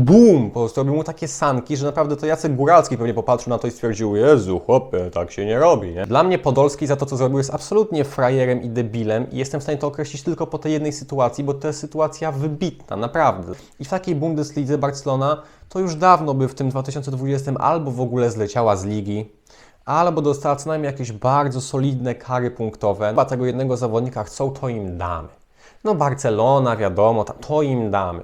BUM! Po prostu robił mu takie sanki, że naprawdę to Jacek Góralski pewnie popatrzył na to i stwierdził, Jezu, chłopie, tak się nie robi, nie? Dla mnie Podolski za to, co zrobił, jest absolutnie frajerem i debilem i jestem w stanie to określić tylko po tej jednej sytuacji, bo to jest sytuacja wybitna, naprawdę. I w takiej Bundeslidze Barcelona to już dawno by w tym 2020 albo w ogóle zleciała z ligi, albo dostała co najmniej jakieś bardzo solidne kary punktowe. Chyba tego jednego zawodnika chcą, to im damy. No Barcelona, wiadomo, to im damy.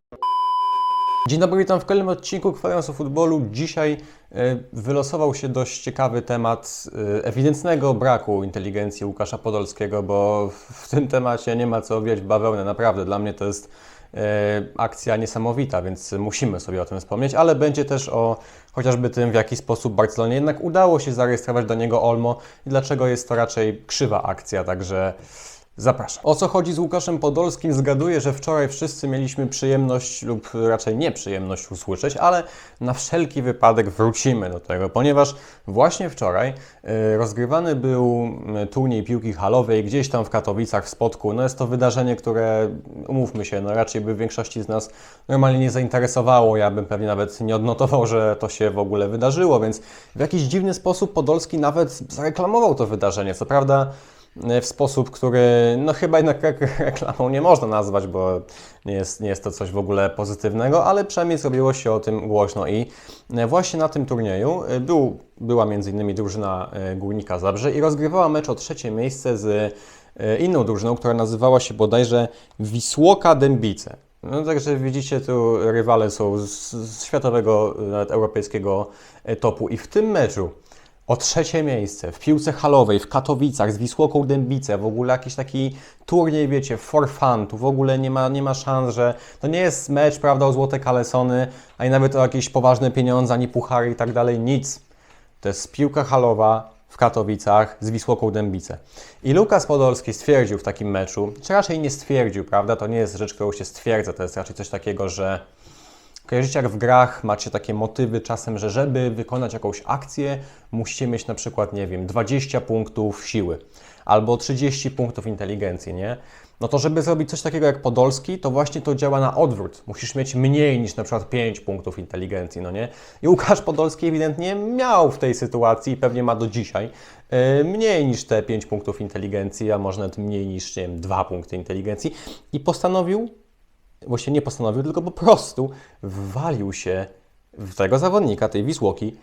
Dzień dobry, witam w kolejnym odcinku Kwadrans Futbolu. Dzisiaj e, wylosował się dość ciekawy temat e, ewidentnego braku inteligencji Łukasza Podolskiego, bo w tym temacie nie ma co owijać bawełnę. Naprawdę, dla mnie to jest e, akcja niesamowita, więc musimy sobie o tym wspomnieć, ale będzie też o chociażby tym, w jaki sposób Barcelonie jednak udało się zarejestrować do niego Olmo i dlaczego jest to raczej krzywa akcja, także Zapraszam. O co chodzi z Łukaszem Podolskim? Zgaduję, że wczoraj wszyscy mieliśmy przyjemność lub raczej nieprzyjemność usłyszeć, ale na wszelki wypadek wrócimy do tego, ponieważ właśnie wczoraj y, rozgrywany był turniej piłki halowej gdzieś tam w Katowicach w Spodku. No jest to wydarzenie, które, umówmy się, no raczej by większości z nas normalnie nie zainteresowało. Ja bym pewnie nawet nie odnotował, że to się w ogóle wydarzyło, więc w jakiś dziwny sposób Podolski nawet zareklamował to wydarzenie. Co prawda w sposób, który no chyba jednak reklamą nie można nazwać, bo nie jest, nie jest to coś w ogóle pozytywnego, ale przynajmniej zrobiło się o tym głośno i właśnie na tym turnieju był, była m.in. drużyna e, Górnika Zabrze i rozgrywała mecz o trzecie miejsce z e, inną drużyną, która nazywała się bodajże Wisłoka Dębice. No, także widzicie, tu rywale są z, z światowego, nawet europejskiego e, topu i w tym meczu o trzecie miejsce w piłce halowej w Katowicach z Wisłoką Dębice, w ogóle jakiś taki turniej, wiecie, for fun, tu w ogóle nie ma, nie ma szans, że to nie jest mecz, prawda, o złote kalesony, ani nawet o jakieś poważne pieniądze, ani puchary i tak dalej, nic. To jest piłka halowa w Katowicach z Wisłoką Dębice. I Lukas Podolski stwierdził w takim meczu, czy raczej nie stwierdził, prawda, to nie jest rzecz, którą się stwierdza, to jest raczej coś takiego, że Kojarzycie jak w grach macie takie motywy czasem, że żeby wykonać jakąś akcję, musicie mieć na przykład, nie wiem, 20 punktów siły albo 30 punktów inteligencji, nie? No to żeby zrobić coś takiego jak Podolski, to właśnie to działa na odwrót. Musisz mieć mniej niż na przykład 5 punktów inteligencji, no nie? I Łukasz Podolski ewidentnie miał w tej sytuacji i pewnie ma do dzisiaj yy, mniej niż te 5 punktów inteligencji, a może nawet mniej niż, nie wiem, 2 punkty inteligencji i postanowił właśnie nie postanowił, tylko po prostu wwalił się w tego zawodnika, tej Wisłoki,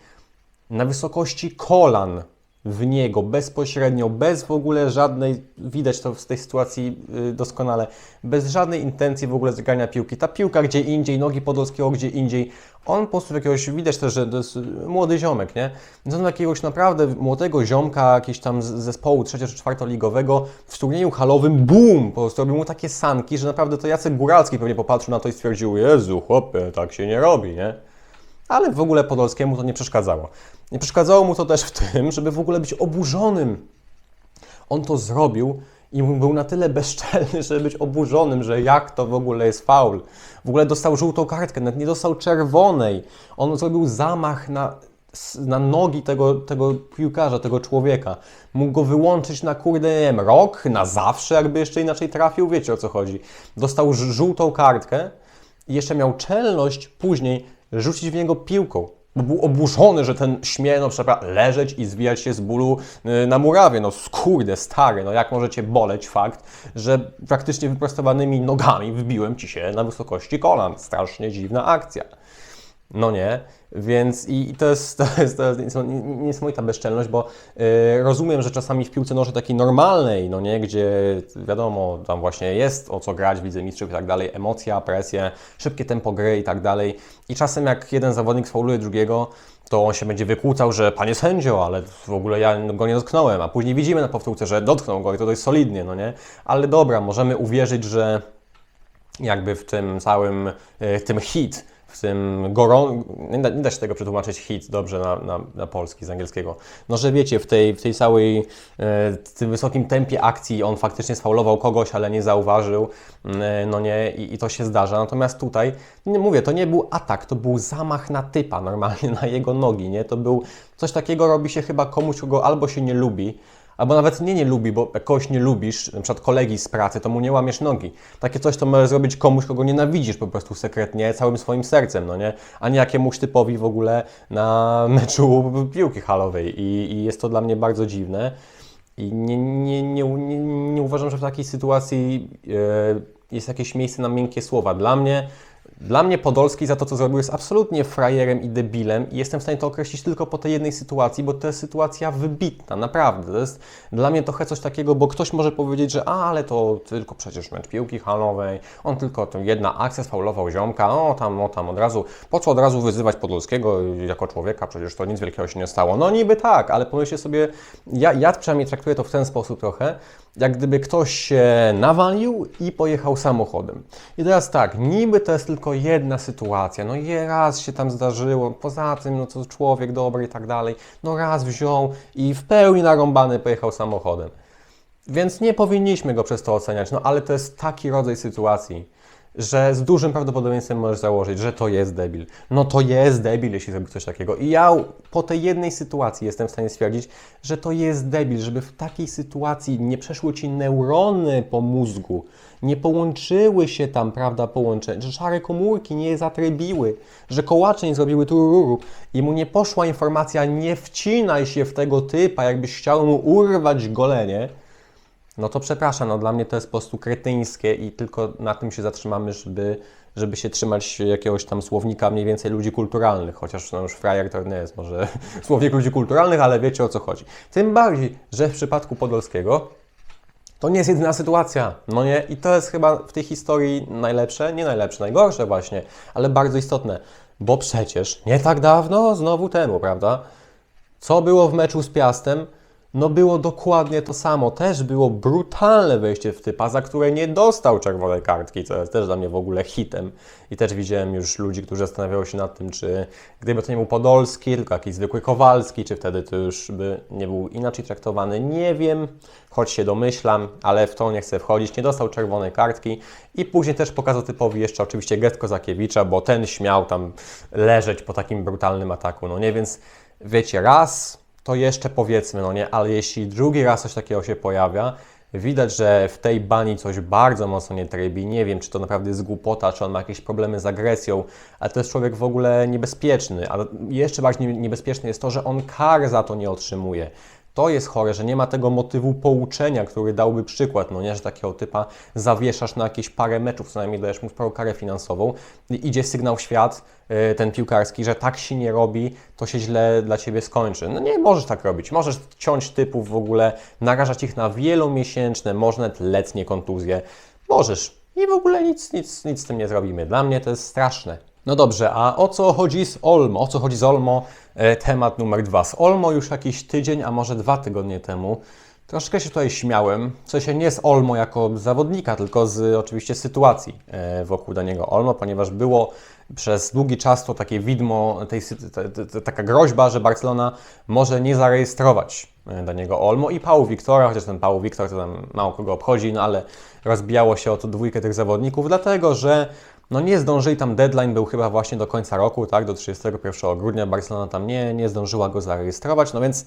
na wysokości kolan w niego bezpośrednio, bez w ogóle żadnej, widać to w tej sytuacji y, doskonale, bez żadnej intencji w ogóle zagrania piłki. Ta piłka gdzie indziej, nogi Podolskiego gdzie indziej. On po prostu jakiegoś, widać też, że to jest młody ziomek, nie? Więc on jakiegoś naprawdę młodego ziomka, jakiegoś tam z zespołu trzecio czy czwartoligowego w turnieju halowym, BUM! Po prostu robił mu takie sanki, że naprawdę to Jacek Góralski pewnie popatrzył na to i stwierdził, Jezu, chłopie, tak się nie robi, nie? Ale w ogóle Podolskiemu to nie przeszkadzało. Nie przeszkadzało mu to też w tym, żeby w ogóle być oburzonym. On to zrobił i był na tyle bezczelny, żeby być oburzonym, że jak to w ogóle jest faul. W ogóle dostał żółtą kartkę, nawet nie dostał czerwonej. On zrobił zamach na, na nogi tego, tego piłkarza, tego człowieka. Mógł go wyłączyć na kurde, nie wiem, rok, na zawsze, jakby jeszcze inaczej trafił, wiecie o co chodzi. Dostał żółtą kartkę i jeszcze miał czelność później rzucić w niego piłką. Bo był oburzony, że ten śmie, no leżeć i zwijać się z bólu y, na murawie. No skurde, stary, no jak możecie boleć fakt, że praktycznie wyprostowanymi nogami wbiłem Ci się na wysokości kolan. Strasznie dziwna akcja. No nie, więc i, to, jest, to, jest, to jest niesamo- niesamowita bezczelność, bo y, rozumiem, że czasami w piłce nożnej takiej normalnej, no nie, gdzie wiadomo, tam właśnie jest o co grać, widzę mistrzów i tak dalej, emocja, presja, szybkie tempo gry i tak dalej. I czasem jak jeden zawodnik sfauluje drugiego, to on się będzie wykłócał, że panie sędzio, ale w ogóle ja go nie dotknąłem, a później widzimy na powtórce, że dotknął go i to dość solidnie, no nie? Ale dobra, możemy uwierzyć, że jakby w tym całym, w tym hit, w tym gorą... Nie da, nie da się tego przetłumaczyć hit dobrze na, na, na polski z angielskiego. No, że wiecie, w tej, w tej całej, e, w tym wysokim tempie akcji on faktycznie sfaulował kogoś, ale nie zauważył, e, no nie, i, i to się zdarza. Natomiast tutaj, mówię, to nie był atak, to był zamach na typa, normalnie na jego nogi, nie? To był, coś takiego robi się chyba komuś, kogo albo się nie lubi, Albo nawet nie nie lubi, bo jak kogoś nie lubisz, przykład kolegi z pracy, to mu nie łamiesz nogi. Takie coś to możesz zrobić komuś, kogo nienawidzisz po prostu sekretnie, całym swoim sercem, no nie? A nie jakiemuś typowi w ogóle na meczu piłki halowej. I, i jest to dla mnie bardzo dziwne. I nie, nie, nie, nie, nie uważam, że w takiej sytuacji e, jest jakieś miejsce na miękkie słowa. Dla mnie, dla mnie Podolski za to, co zrobił, jest absolutnie frajerem i debilem i jestem w stanie to określić tylko po tej jednej sytuacji, bo to jest sytuacja wybitna, naprawdę. To jest dla mnie trochę coś takiego, bo ktoś może powiedzieć, że a, ale to tylko przecież mecz piłki halowej, on tylko to jedna akcja sfaulował ziomka, o tam, o tam od razu, po co od razu wyzywać Podolskiego jako człowieka, przecież to nic wielkiego się nie stało. No niby tak, ale pomyślcie sobie, ja, ja przynajmniej traktuję to w ten sposób trochę, jak gdyby ktoś się nawalił i pojechał samochodem. I teraz tak, niby to jest tylko jedna sytuacja, no je raz się tam zdarzyło, poza tym, no to człowiek dobry i tak dalej, no raz wziął i w pełni narąbany pojechał samochodem. Więc nie powinniśmy go przez to oceniać, no ale to jest taki rodzaj sytuacji, że z dużym prawdopodobieństwem możesz założyć, że to jest debil. No to jest debil, jeśli zrobi coś takiego. I ja po tej jednej sytuacji jestem w stanie stwierdzić, że to jest debil, żeby w takiej sytuacji nie przeszły ci neurony po mózgu, nie połączyły się tam, prawda, połączenia, że szare komórki nie zatrybiły, że kołacze nie zrobiły tururu i mu nie poszła informacja, nie wcinaj się w tego typa, jakbyś chciał mu urwać golenie, no to przepraszam, no dla mnie to jest po prostu kretyńskie i tylko na tym się zatrzymamy, żeby, żeby się trzymać jakiegoś tam słownika mniej więcej ludzi kulturalnych, chociaż no już frajer to nie jest może słownik ludzi kulturalnych, ale wiecie o co chodzi. Tym bardziej, że w przypadku Podolskiego to nie jest jedyna sytuacja, no nie? I to jest chyba w tej historii najlepsze, nie najlepsze, najgorsze właśnie, ale bardzo istotne, bo przecież nie tak dawno, znowu temu, prawda? Co było w meczu z Piastem? No było dokładnie to samo. Też było brutalne wejście w typa, za które nie dostał czerwonej kartki, co jest też dla mnie w ogóle hitem. I też widziałem już ludzi, którzy zastanawiają się nad tym, czy gdyby to nie był Podolski, tylko jakiś zwykły Kowalski, czy wtedy to już by nie był inaczej traktowany. Nie wiem, choć się domyślam, ale w to nie chcę wchodzić. Nie dostał czerwonej kartki i później też pokazał typowi jeszcze oczywiście gest Kozakiewicza, bo ten śmiał tam leżeć po takim brutalnym ataku. No nie, więc wiecie, raz to jeszcze powiedzmy, no nie, ale jeśli drugi raz coś takiego się pojawia, widać, że w tej bani coś bardzo mocno nie trybi. Nie wiem, czy to naprawdę jest głupota, czy on ma jakieś problemy z agresją, ale to jest człowiek w ogóle niebezpieczny. A jeszcze bardziej niebezpieczne jest to, że on kar za to nie otrzymuje. To jest chore, że nie ma tego motywu pouczenia, który dałby przykład, no nie, że takiego typa zawieszasz na jakieś parę meczów, co najmniej dajesz mu sporą karę finansową i idzie sygnał w świat, yy, ten piłkarski, że tak się nie robi, to się źle dla Ciebie skończy. No nie możesz tak robić. Możesz ciąć typów w ogóle, narażać ich na wielomiesięczne, może nawet letnie kontuzje. Możesz. I w ogóle nic, nic, nic z tym nie zrobimy. Dla mnie to jest straszne. No dobrze, a o co chodzi z Olmo? O co chodzi z Olmo? E, temat numer dwa. Z Olmo już jakiś tydzień, a może dwa tygodnie temu troszkę się tutaj śmiałem. W sensie nie z Olmo jako zawodnika, tylko z oczywiście sytuacji e, wokół danego Olmo, ponieważ było przez długi czas to takie widmo, tej, te, te, te, taka groźba, że Barcelona może nie zarejestrować e, danego Olmo i Pału Wiktora, chociaż ten Pału Wiktor to tam mało kogo obchodzi, no ale rozbijało się o to dwójkę tych zawodników, dlatego że no nie zdążyli, tam deadline był chyba właśnie do końca roku, tak, do 31 grudnia, Barcelona tam nie, nie zdążyła go zarejestrować, no więc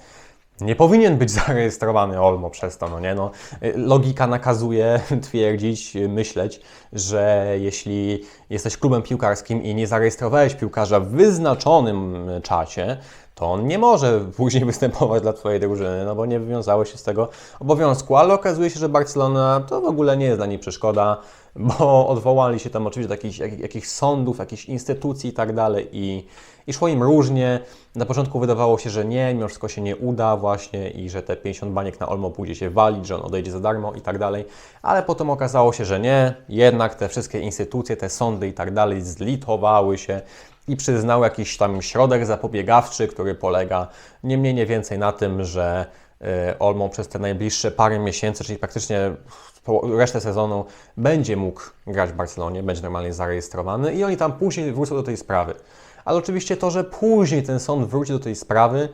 nie powinien być zarejestrowany Olmo przez to, no nie, no. Logika nakazuje twierdzić, myśleć, że jeśli jesteś klubem piłkarskim i nie zarejestrowałeś piłkarza w wyznaczonym czasie, to on nie może później występować dla Twojej drużyny, no bo nie wywiązało się z tego obowiązku, ale okazuje się, że Barcelona to w ogóle nie jest dla niej przeszkoda, bo odwołali się tam oczywiście do jakichś, jak, jakichś sądów, jakichś instytucji i tak dalej i, i szło im różnie. Na początku wydawało się, że nie, mimo wszystko się nie uda właśnie i że te 50 baniek na Olmo pójdzie się walić, że on odejdzie za darmo i tak dalej, ale potem okazało się, że nie, jednak te wszystkie instytucje, te sądy i tak dalej zlitowały się i przyznały jakiś tam środek zapobiegawczy, który polega nie mniej, nie więcej na tym, że Olmo przez te najbliższe parę miesięcy, czyli praktycznie resztę sezonu będzie mógł grać w Barcelonie, będzie normalnie zarejestrowany i oni tam później wrócą do tej sprawy. Ale oczywiście to, że później ten sąd wróci do tej sprawy,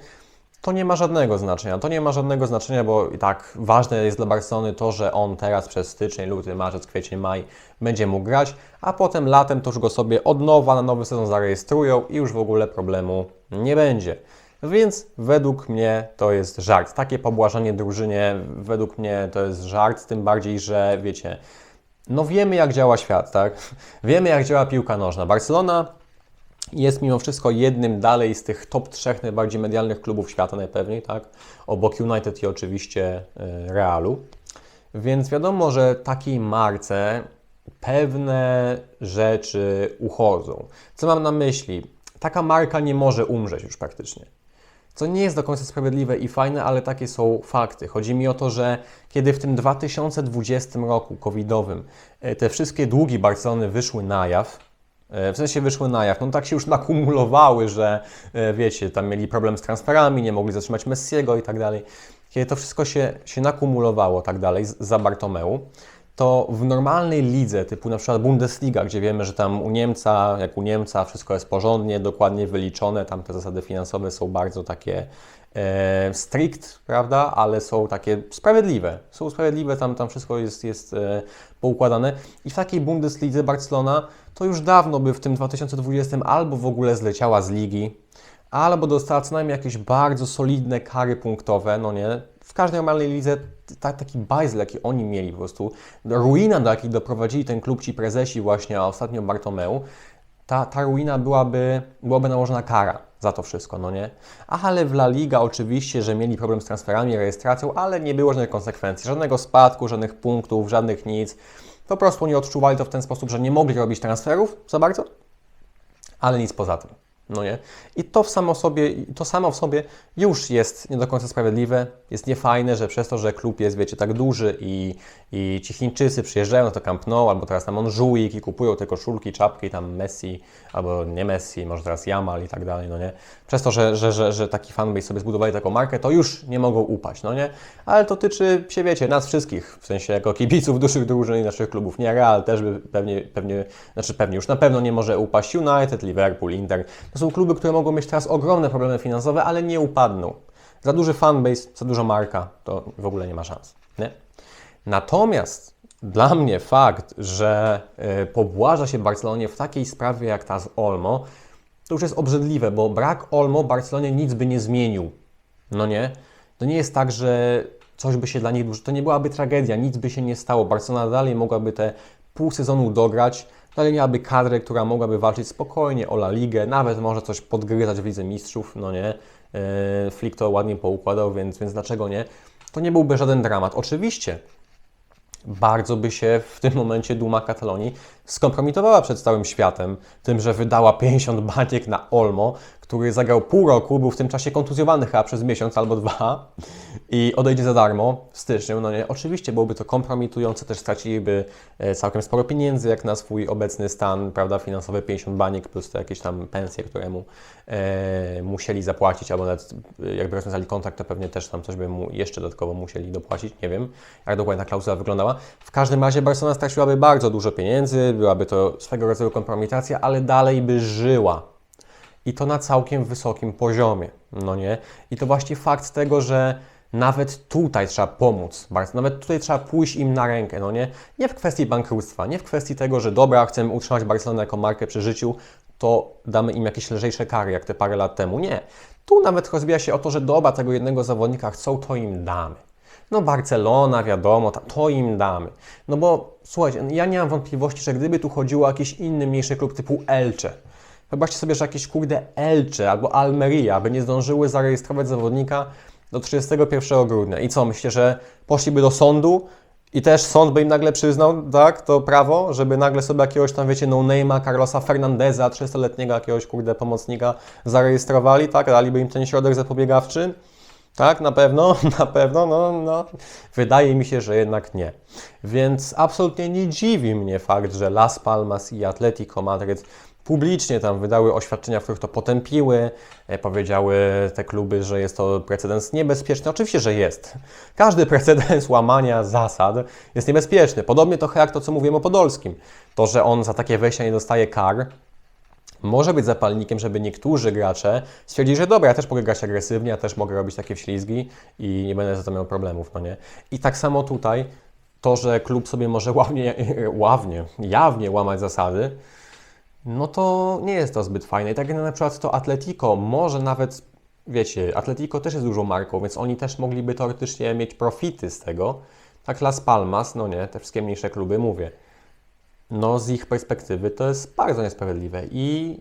to nie ma żadnego znaczenia. To nie ma żadnego znaczenia, bo i tak ważne jest dla Barcelony to, że on teraz przez styczeń, luty, marzec, kwiecień, maj będzie mógł grać, a potem latem to już go sobie od nowa na nowy sezon zarejestrują i już w ogóle problemu nie będzie. Więc według mnie to jest żart. Takie pobłażanie drużynie według mnie to jest żart, tym bardziej, że wiecie, no wiemy jak działa świat, tak? Wiemy jak działa piłka nożna. Barcelona jest mimo wszystko jednym dalej z tych top trzech najbardziej medialnych klubów świata najpewniej, tak? Obok United i oczywiście y, Realu. Więc wiadomo, że takiej marce pewne rzeczy uchodzą. Co mam na myśli? Taka marka nie może umrzeć już praktycznie. Co nie jest do końca sprawiedliwe i fajne, ale takie są fakty. Chodzi mi o to, że kiedy w tym 2020 roku covidowym e, te wszystkie długi Barcelony wyszły na jaw, e, w sensie wyszły na jaw, no tak się już nakumulowały, że e, wiecie, tam mieli problem z transferami, nie mogli zatrzymać Messiego i tak dalej. Kiedy to wszystko się, się nakumulowało tak dalej za Bartomeu, to w normalnej lidze, typu na przykład Bundesliga, gdzie wiemy, że tam u Niemca, jak u Niemca, wszystko jest porządnie, dokładnie wyliczone, tam te zasady finansowe są bardzo takie e, strict, prawda, ale są takie sprawiedliwe. Są sprawiedliwe, tam, tam wszystko jest, jest e, poukładane. I w takiej Bundeslidze Barcelona to już dawno by w tym 2020 albo w ogóle zleciała z ligi, albo dostała co najmniej jakieś bardzo solidne kary punktowe, no nie? W każdej normalnej lidze ta, taki bajzel, jaki oni mieli po prostu, ruina, do jakiej doprowadzili ten klub ci prezesi właśnie, a ostatnio Bartomeu, ta, ta ruina byłaby, byłaby nałożona kara za to wszystko, no nie? Ale w La Liga oczywiście, że mieli problem z transferami, rejestracją, ale nie było żadnych konsekwencji, żadnego spadku, żadnych punktów, żadnych nic. Po prostu oni odczuwali to w ten sposób, że nie mogli robić transferów za bardzo, ale nic poza tym. No nie? I to, w samo sobie, to samo w sobie już jest nie do końca sprawiedliwe, jest niefajne, że przez to, że klub jest, wiecie, tak duży i, i ci Chińczycy przyjeżdżają na to Camp Nou, albo teraz na Montjuic i kupują te koszulki, czapki, tam Messi, albo nie Messi, może teraz Jamal i tak dalej, no nie? Przez to, że, że, że, że taki fanbase sobie zbudowali taką markę, to już nie mogą upaść, no nie? Ale to tyczy się, wiecie, nas wszystkich, w sensie jako kibiców dużych drużyn i naszych klubów. Nie, Real też by pewnie, pewnie, znaczy pewnie już na pewno nie może upaść. United, Liverpool, Inter. To są kluby, które mogą mieć teraz ogromne problemy finansowe, ale nie upadną. Za duży fanbase, za duża marka, to w ogóle nie ma szans. Nie? Natomiast dla mnie fakt, że y, pobłaża się Barcelonie w takiej sprawie jak ta z Olmo, to już jest obrzydliwe, bo brak Olmo Barcelonie nic by nie zmienił. No nie? To nie jest tak, że coś by się dla nich. To nie byłaby tragedia, nic by się nie stało. Barcelona dalej mogłaby te pół sezonu dograć, dalej miałaby kadrę, która mogłaby walczyć spokojnie o La Ligę, nawet może coś podgryzać w Lidze Mistrzów, no nie? Yy, Flick to ładnie poukładał, więc, więc dlaczego nie? To nie byłby żaden dramat. Oczywiście, bardzo by się w tym momencie Duma Katalonii skompromitowała przed całym światem tym, że wydała 50 baniek na Olmo, który zagrał pół roku, był w tym czasie kontuzjowany chyba przez miesiąc albo dwa i odejdzie za darmo w styczniu. No nie, oczywiście byłoby to kompromitujące, też straciliby e, całkiem sporo pieniędzy, jak na swój obecny stan, prawda, finansowy 50 baniek plus te jakieś tam pensje, które mu e, musieli zapłacić, albo nawet e, jakby rozwiązali kontrakt, to pewnie też tam coś by mu jeszcze dodatkowo musieli dopłacić, nie wiem, jak dokładnie ta klauzula wyglądała. W każdym razie Barcelona straciłaby bardzo dużo pieniędzy, byłaby to swego rodzaju kompromitacja, ale dalej by żyła. I to na całkiem wysokim poziomie, no nie? I to właśnie fakt tego, że nawet tutaj trzeba pomóc, bardzo, nawet tutaj trzeba pójść im na rękę, no nie? Nie w kwestii bankructwa, nie w kwestii tego, że dobra, chcemy utrzymać Barcelonę jako markę przy życiu, to damy im jakieś lżejsze kary, jak te parę lat temu. Nie. Tu nawet rozbija się o to, że dobra, tego jednego zawodnika chcą, to im damy. No Barcelona, wiadomo, to im damy. No bo słuchajcie, ja nie mam wątpliwości, że gdyby tu chodziło o jakiś inny, mniejszy klub typu Elche, Wyobraźcie sobie, że jakieś kurde Elche albo Almeria by nie zdążyły zarejestrować zawodnika do 31 grudnia. I co, myślę, że poszliby do sądu i też sąd by im nagle przyznał, tak, to prawo, żeby nagle sobie jakiegoś tam, wiecie, no-name'a, Carlosa Fernandeza, 300-letniego jakiegoś kurde pomocnika zarejestrowali, tak, daliby im ten środek zapobiegawczy. Tak, na pewno, na pewno, no, no. Wydaje mi się, że jednak nie. Więc absolutnie nie dziwi mnie fakt, że Las Palmas i Atletico Madryt publicznie tam wydały oświadczenia, w których to potępiły, e, powiedziały te kluby, że jest to precedens niebezpieczny. Oczywiście, że jest. Każdy precedens łamania zasad jest niebezpieczny. Podobnie trochę jak to, co mówiłem o Podolskim. To, że on za takie wejścia nie dostaje kar, może być zapalnikiem, żeby niektórzy gracze stwierdzili, że dobra, ja też mogę grać agresywnie, ja też mogę robić takie wślizgi i nie będę za to miał problemów, no nie? I tak samo tutaj, to, że klub sobie może ławnie, ławnie, jawnie łamać zasady, no to nie jest to zbyt fajne. I tak jak na przykład to Atletico może nawet wiecie, Atletico też jest dużą marką, więc oni też mogliby teoretycznie mieć profity z tego. Tak Las Palmas, no nie, te wszystkie mniejsze kluby, mówię. No z ich perspektywy to jest bardzo niesprawiedliwe i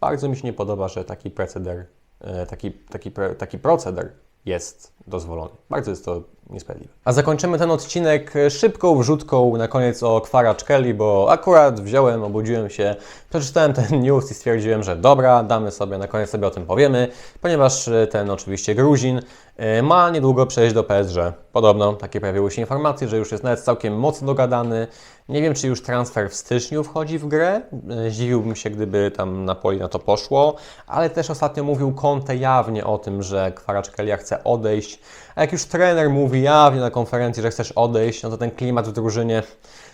bardzo mi się nie podoba, że taki proceder, e, taki, taki, taki proceder jest dozwolony. Bardzo jest to niesprawiedliwe. A zakończymy ten odcinek szybką wrzutką na koniec o Kwaraczkeli, bo akurat wziąłem, obudziłem się, przeczytałem ten news i stwierdziłem, że dobra, damy sobie, na koniec sobie o tym powiemy, ponieważ e, ten oczywiście Gruzin e, ma niedługo przejść do PSG. Podobno takie pojawiły się informacje, że już jest nawet całkiem mocno dogadany. Nie wiem, czy już transfer w styczniu wchodzi w grę. E, Zdziwiłbym się, gdyby tam Napoli na to poszło, ale też ostatnio mówił Conte jawnie o tym, że Kwaraczkelia chce odejść. A jak już trener mówi jawnie na konferencji, że chcesz odejść, no to ten klimat w drużynie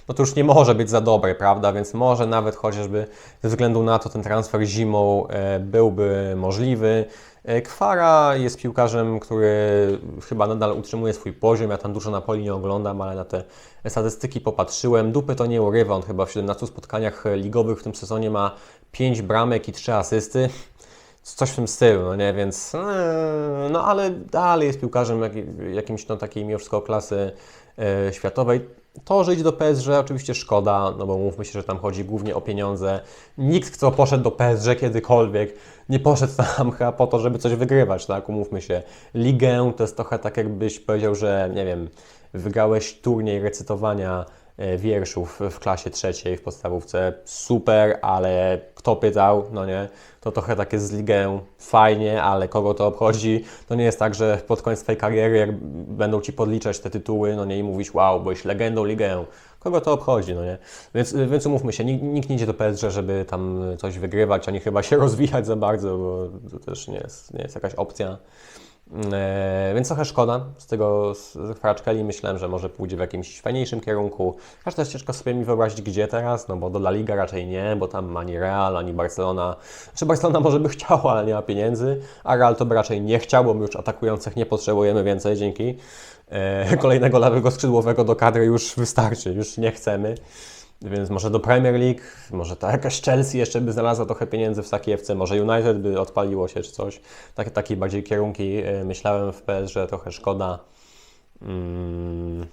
no to już nie może być za dobry, prawda? Więc może nawet chociażby ze względu na to ten transfer zimą e, byłby możliwy. E, Kwara jest piłkarzem, który chyba nadal utrzymuje swój poziom. Ja tam dużo Napoli nie oglądam, ale na te statystyki popatrzyłem. Dupy to nie urywa. On chyba w 17 spotkaniach ligowych w tym sezonie ma 5 bramek i 3 asysty coś w tym stylu, no nie, więc e, no ale dalej jest piłkarzem jak, jakimś no takiej mimo wszystko klasy e, światowej. To, że idzie do PSG oczywiście szkoda, no bo mówmy się, że tam chodzi głównie o pieniądze. Nikt, kto poszedł do PSG kiedykolwiek, nie poszedł tam chyba po to, żeby coś wygrywać, tak, umówmy się. Ligę to jest trochę tak jakbyś powiedział, że nie wiem, wygrałeś turniej recytowania wierszów w klasie trzeciej w podstawówce, super, ale kto pytał, no nie, to trochę takie z ligę fajnie, ale kogo to obchodzi, to nie jest tak, że pod koniec Twojej kariery jak będą Ci podliczać te tytuły, no nie, i mówić wow, byłeś legendą ligę, kogo to obchodzi, no nie, więc, więc umówmy się, nikt, nikt nie idzie do PSG, żeby tam coś wygrywać, ani chyba się rozwijać za bardzo, bo to też nie jest, nie jest jakaś opcja. E, więc trochę szkoda z tego z Kwaraczkeli. Myślałem, że może pójdzie w jakimś fajniejszym kierunku. Aż też ciężko sobie mi wyobrazić, gdzie teraz, no bo do La Liga raczej nie, bo tam ani Real, ani Barcelona. Znaczy Barcelona może by chciała, ale nie ma pieniędzy, a Real to by raczej nie chciał, bo my już atakujących nie potrzebujemy więcej, dzięki. E, kolejnego lewego skrzydłowego do kadry już wystarczy, już nie chcemy. Więc może do Premier League, może ta jakaś Chelsea jeszcze by znalazła trochę pieniędzy w takiej FC, może United by odpaliło się czy coś. Takie, takie bardziej kierunki e, myślałem w PS, że trochę szkoda. Mm.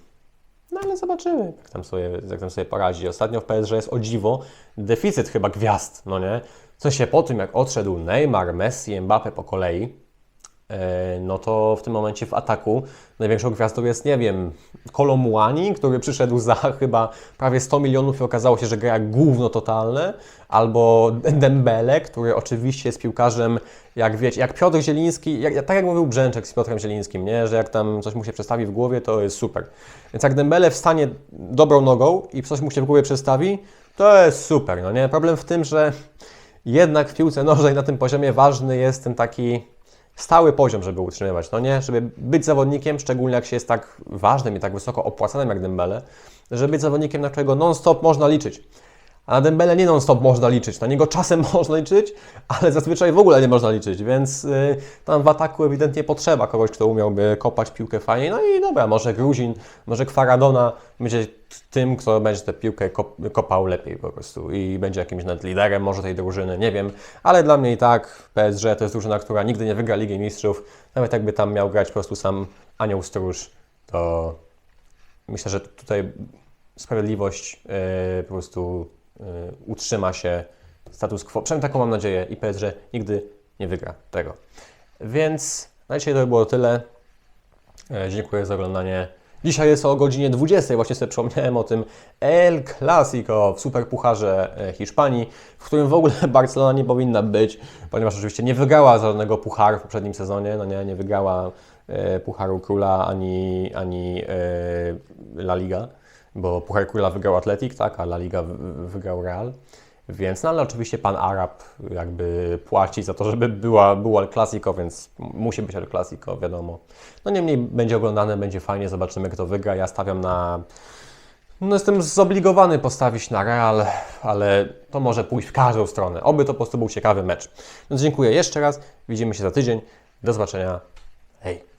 No ale zobaczymy, jak tam, sobie, jak tam sobie poradzi. Ostatnio w PSG jest o dziwo deficyt chyba gwiazd, no nie? W sensie po tym, jak odszedł Neymar, Messi, Mbappe po kolei, no to w tym momencie w ataku największą gwiazdą jest, nie wiem, Kolomuani, który przyszedł za chyba prawie 100 milionów i okazało się, że gra jak gówno totalne, albo Dembele, który oczywiście jest piłkarzem, jak wiecie, jak Piotr Zieliński, jak, tak jak mówił Brzęczek z Piotrem Zielińskim, nie? że jak tam coś mu się przestawi w głowie, to jest super. Więc jak Dembele wstanie dobrą nogą i coś mu się w głowie przestawi, to jest super, no nie? Problem w tym, że jednak w piłce nożnej na tym poziomie ważny jest ten taki stały poziom, żeby utrzymywać, no nie? Żeby być zawodnikiem, szczególnie jak się jest tak ważnym i tak wysoko opłacanym jak Dembele, żeby być zawodnikiem, na którego non-stop można liczyć. A na Dembele nie non-stop można liczyć, na niego czasem można liczyć, ale zazwyczaj w ogóle nie można liczyć, więc yy, tam w ataku ewidentnie potrzeba kogoś, kto umiałby kopać piłkę fajnie. No i dobra, może Gruzin, może Kwaradona będzie tym, kto będzie tę piłkę kop kopał lepiej po prostu i będzie jakimś nawet liderem może tej drużyny, nie wiem. Ale dla mnie i tak PSG to jest drużyna, która nigdy nie wygra Ligi Mistrzów. Nawet jakby tam miał grać po prostu sam Anioł Stróż, to myślę, że tutaj sprawiedliwość yy, po prostu utrzyma się status quo. Przynajmniej taką mam nadzieję i PSG nigdy nie wygra tego. Więc na dzisiaj to by było tyle. E, Dziękuję za oglądanie. Dzisiaj jest o godzinie 20. Właśnie sobie przypomniałem o tym El Clasico w Superpucharze e, Hiszpanii, w którym w ogóle Barcelona nie powinna być, ponieważ oczywiście nie wygrała żadnego pucharu w poprzednim sezonie. No nie, nie wygrała e, Pucharu Króla ani, ani La Liga, bo Puchar Króla wygrał Atletik, tak, a La Liga wygrał Real. Więc, no ale oczywiście pan Arab jakby płaci za to, żeby była, było El Clasico, więc musi być El Clasico, wiadomo. No niemniej będzie oglądane, będzie fajnie, zobaczymy kto wygra. Ja stawiam na... No jestem zobligowany postawić na Real, ale to może pójść w każdą stronę. Oby to po prostu był ciekawy mecz. Więc dziękuję jeszcze raz, widzimy się za tydzień. Do zobaczenia. Hej!